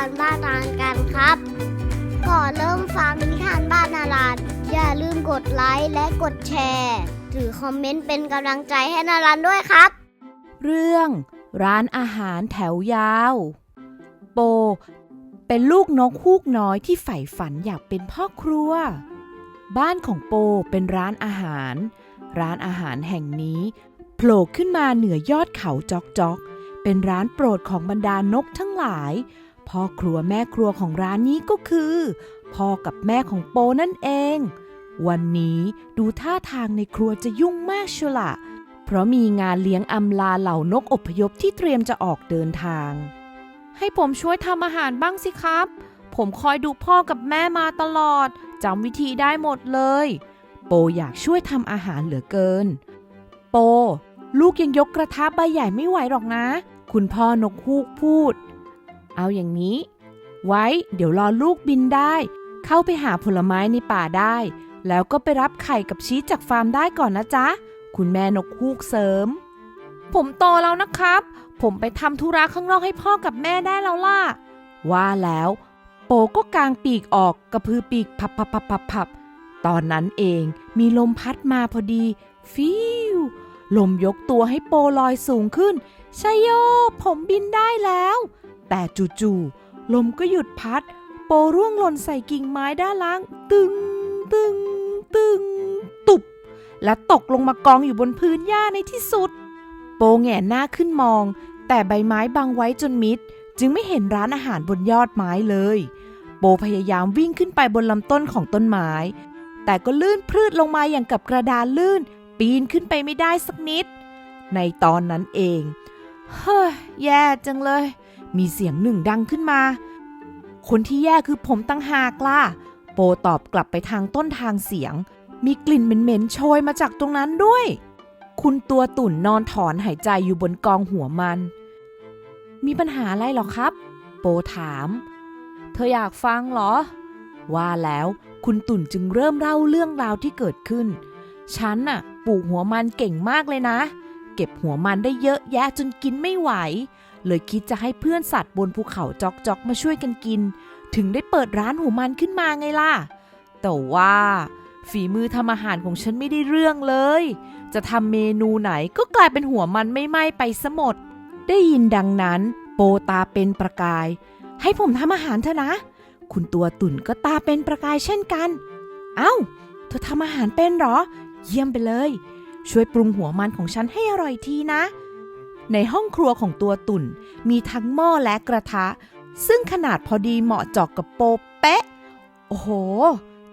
านบ้านนานกันครับ ก่อนเริ่มฟังนิทานบ้านนาลานอย่าลืมกดไลค์และกดแชร์หรือคอมเมนต์เป็นกำลังใจให้นาลานด้วยครับ เรื่องร้านอาหารแถวยาว โป เป็นลูกนกฮูกน้อยที่ใฝ่ฝันอยากเป็นพ่อครัว บ้านของโปเป็นร้านอาหาร ร้านอาหารแห่งนี้โผล่ขึ้นมาเหนือยอดเขาจอกจอกเป็นร้านโปรดของบรรดานกทั้งหลาย พ่อครัวแม่ครัวของร้านนี้ก็คือ พ่อกับแม่ของโปนั่นเอง วันนี้ดูท่าทางในครัวจะยุ่งมากเชียวละเพราะมีงานเลี้ยงอำลาเหล่านกอพยพที่เตรียมจะออกเดินทาง ให้ผมช่วยทำอาหารบ้างสิครับ ผมคอยดูพ่อกับแม่มาตลอดจำวิธีได้หมดเลย โปอยากช่วยทำอาหารเหลือเกิน โป ลูกยังยกกระทะใบใหญ่ไม่ไหวหรอกนะ คุณพ่อนกฮูกพูด เอาอย่างนี้ ไว้เดี๋ยวรอลูกบินได้ เข้าไปหาผลไม้ในป่าได้ แล้วก็ไปรับไข่กับชีสจากฟาร์มได้ก่อนนะจ๊ะ คุณแม่นกฮูกเสริม ผมโตแล้วนะครับ ผมไปทำธุระข้างนอกให้พ่อกับแม่ได้แล้วล่ะ ว่าแล้ว โปก็กางปีกออกกระพือปีกพับพับพับพับพับตอนนั้นเองมีลมพัดมาพอดี ฟิวลมยกตัวให้โปลอยสูงขึ้นชัยโย ผมบินได้แล้ว แต่จู่ๆลมก็หยุดพัด โปร่วงหล่นใส่กิ่งไม้ด้านล่าง ตึงตึงตึง ตุบ และตกลงมากองอยู่บนพื้นหญ้าในที่สุด โปแหงนหน้าขึ้นมอง แต่ใบไม้บังไว้จนมิด จึงไม่เห็นร้านอาหารบนยอดไม้เลย โปพยายามวิ่งขึ้นไปบนลำต้นของต้นไม้ แต่ก็ลื่นพลืดลงมาอย่างกับกระดานลื่น ปีนขึ้นไปไม่ได้สักนิด ในตอนนั้นเอง เฮ้ยแย่จังเลย มีเสียงหนึ่งดังขึ้นมา คนที่แย่คือผมตั้งหากล่ะ โปตอบกลับไปทางต้นทางเสียง มีกลิ่นเหม็นๆโชยมาจากตรงนั้นด้วย คุณตัวตุ่นนอนถอนหายใจอยู่บนกองหัวมัน มีปัญหาอะไรหรอครับ โปถาม เธออยากฟังเหรอ ว่าแล้วคุณตุ่นจึงเริ่มเล่าเรื่องราวที่เกิดขึ้น ฉันน่ะปลูกหัวมันเก่งมากเลยนะ เก็บหัวมันได้เยอะแยะจนกินไม่ไหว เลยคิดจะให้เพื่อนสัตว์บนภูเขาจอกจอกมาช่วยกันกิน ถึงได้เปิดร้านหัวมันขึ้นมาไงล่ะ แต่ว่า ฝีมือทำอาหารของฉันไม่ได้เรื่องเลย จะทำเมนูไหนก็กลายเป็นหัวมันไม่ไหม้ไปซะหมด ได้ยินดังนั้นโปตาเป็นประกาย ให้ผมทำอาหารเถอะนะ คุณตัวตุ่นก็ตาเป็นประกายเช่นกัน เอ้า เธอทำอาหารเป็นหรอ เยี่ยมไปเลย ช่วยปรุงหัวมันของฉันให้อร่อยทีนะ ในห้องครัวของตัวตุ่น มีทั้งหม้อและกระทะ ซึ่งขนาดพอดีเหมาะเจาะกกับโปเป๊ะ โอ้โห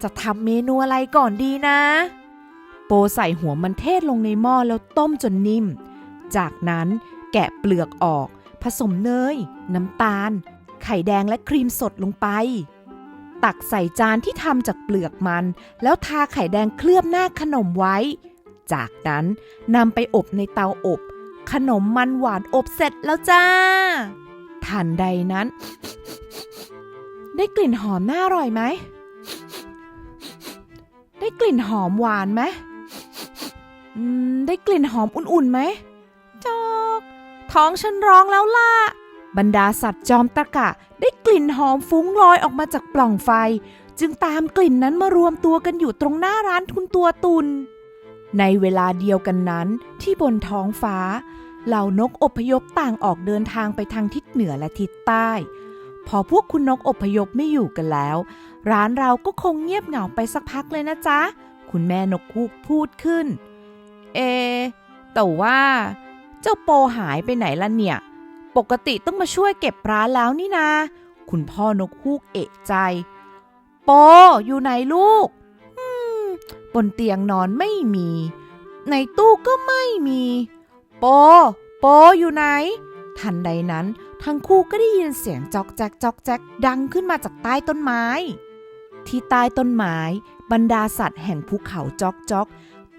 จะทำเมนูอะไรก่อนดีนะ โปใส่หัวมันเทศลงในหม้อแล้วต้มจนนิ่ม จากนั้นแกะเปลือกออก ผสมเนย น้ำตาล ไข่แดงและครีมสดลงไป ตักใส่จานที่ทำจากเปลือกมัน แล้วทาไข่แดงเคลือบหน้าขนมไว้ จากนั้นนำไปอบในเตาอบ ขนมมันหวานอบเสร็จแล้วจ้า ทันใดนั้น ได้กลิ่นหอมน่าอร่อยไหม ได้กลิ่นหอมหวานไหมอืมได้กลิ่นหอมอุ่นๆไหมจอกท้องฉันร้องแล้วล่ะ บรรดาสัตว์จอมตะกะ ได้กลิ่นหอมฟุ้งลอยออกมาจากปล่องไฟ จึงตามกลิ่นนั้นมารวมตัวกันอยู่ตรงหน้าร้านทุนตัวตุน ในเวลาเดียวกันนั้นที่บนท้องฟ้า เหล่านกอพยพต่างออกเดินทางไปทางทิศเหนือและทิศใต้ พอพวกคุณนกอพยพไม่อยู่กันแล้ว ร้านเราก็คงเงียบเหงาไปสักพักเลยนะจ๊ะ คุณแม่นกคูกพูดขึ้น เอ แต่ว่า เจ้าโปหายไปไหนล่ะเนี่ย ปกติต้องมาช่วยเก็บร้านแล้วนี่นา คุณพ่อนกฮูกเอะใจ โปอยู่ไหนลูก บนเตียงนอนไม่มี ในตู้ก็ไม่มี โป โปอยู่ไหน ทันใดนั้น ทั้งคู่ก็ได้ยินเสียงจอกแจ๊กจอกแจ๊กดังขึ้นมาจากใต้ต้นไม้ ที่ใต้ต้นไม้บรรดาสัตว์แห่งภูเขาจอกจอก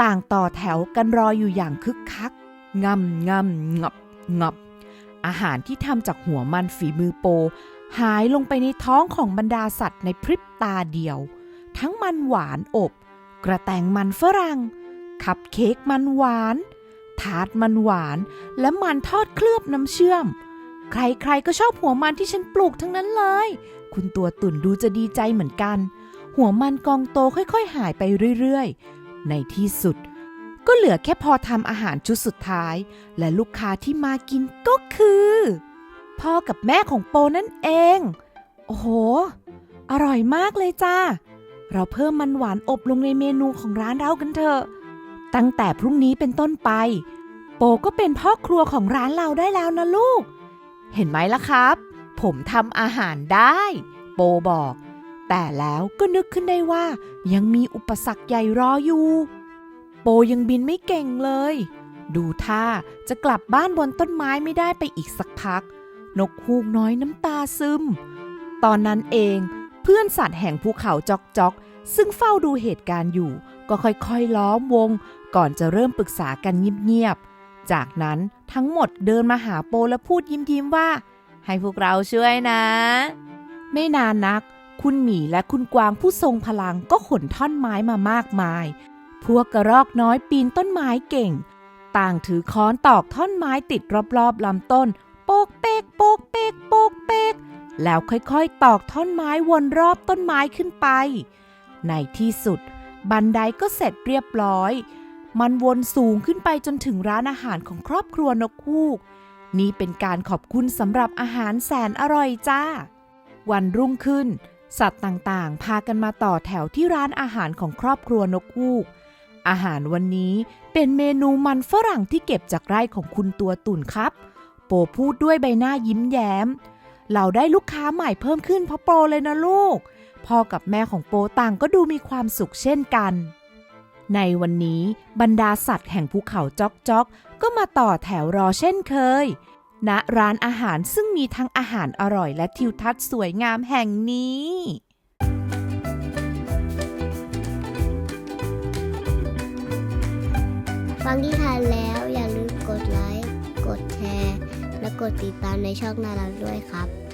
ต่างต่อแถวกันรออยู่อย่างคึกคักงำงำงับงับ อาหารที่ทำจากหัวมันฝีมือโป หายลงไปในท้องของบรรดาสัตว์ในพริบตาเดียว ทั้งมันหวานอบ กระแตงมันฝรั่ง คัพเค้กมันหวาน ทาร์ตมันหวาน และมันทอดเคลือบน้ำเชื่อม ใครๆก็ชอบหัวมันที่ฉันปลูกทั้งนั้นเลย คุณตัวตุ่นดูจะดีใจเหมือนกัน หัวมันกองโตค่อยๆ หายไปเรื่อยๆ ในที่สุด ก็เหลือแค่พอทำอาหารชุดสุดท้าย และลูกค้าที่มากินก็คือ พ่อกับแม่ของโปนั่นเอง โอ้โห อร่อยมากเลยจ้า เราเพิ่มมันหวานอบลงในเมนูของร้านเรากันเถอะ ตั้งแต่พรุ่งนี้เป็นต้นไป โปก็เป็นพ่อครัวของร้านเราได้แล้วนะลูก เห็นไหมล่ะครับ ผมทำอาหารได้ โปบอก แต่แล้วก็นึกขึ้นได้ว่า ยังมีอุปสรรคใหญ่รออยู่ โปยังบินไม่เก่งเลย ดูท่าจะกลับบ้านบนต้นไม้ไม่ได้ไปอีกสักพัก นกฮูกน้อยน้ำตาซึม ตอนนั้นเอง เพื่อนสัตว์แห่งภูเขาจอกจอกซึ่งเฝ้าดูเหตุการณ์อยู่ ก็ค่อยๆล้อมวง ก่อนจะเริ่มปรึกษากันเงียบๆ จากนั้นทั้งหมดเดินมาหาโปและพูดยิ้มๆว่า ให้พวกเราช่วยนะ ไม่นานนัก คุณหมีและคุณกวางผู้ทรงพลังก็ขนท่อนไม้มามากมาย พวกกระรอกน้อยปีนต้นไม้เก่ง ต่างถือค้อนตอกท่อนไม้ติดรอบๆลำต้น โปกเปกโปกเปกโปกเปก แล้วค่อยๆ ตอกท่อนไม้วนรอบต้นไม้ขึ้นไป ในที่สุด บันไดก็เสร็จเรียบร้อย มันวนสูงขึ้นไปจนถึงร้านอาหารของครอบครัวนกฮูก นี่เป็นการขอบคุณสำหรับอาหารแสนอร่อยจ้า วันรุ่งขึ้น สัตว์ต่างๆ พากันมาต่อแถวที่ร้านอาหารของครอบครัวนกฮูก อาหารวันนี้เป็นเมนูมันฝรั่งที่เก็บจากไร่ของคุณตัวตุ่นครับ โปพูดด้วยใบหน้ายิ้มแย้ม เราได้ลูกค้าใหม่เพิ่มขึ้นเพราะโปรเลยนะลูก พ่อกับแม่ของโปต่างก็ดูมีความสุขเช่นกัน ในวันนี้บรรดาสัตว์แห่งภูเขาจอกจอกก็มาต่อแถวรอเช่นเคย ณร้านอาหารซึ่งมีทั้งอาหารอร่อยและทิวทัศน์สวยงามแห่งนี้ฟังที่ทานแล้ว กดติดตามในช่องนารักด้วยครับ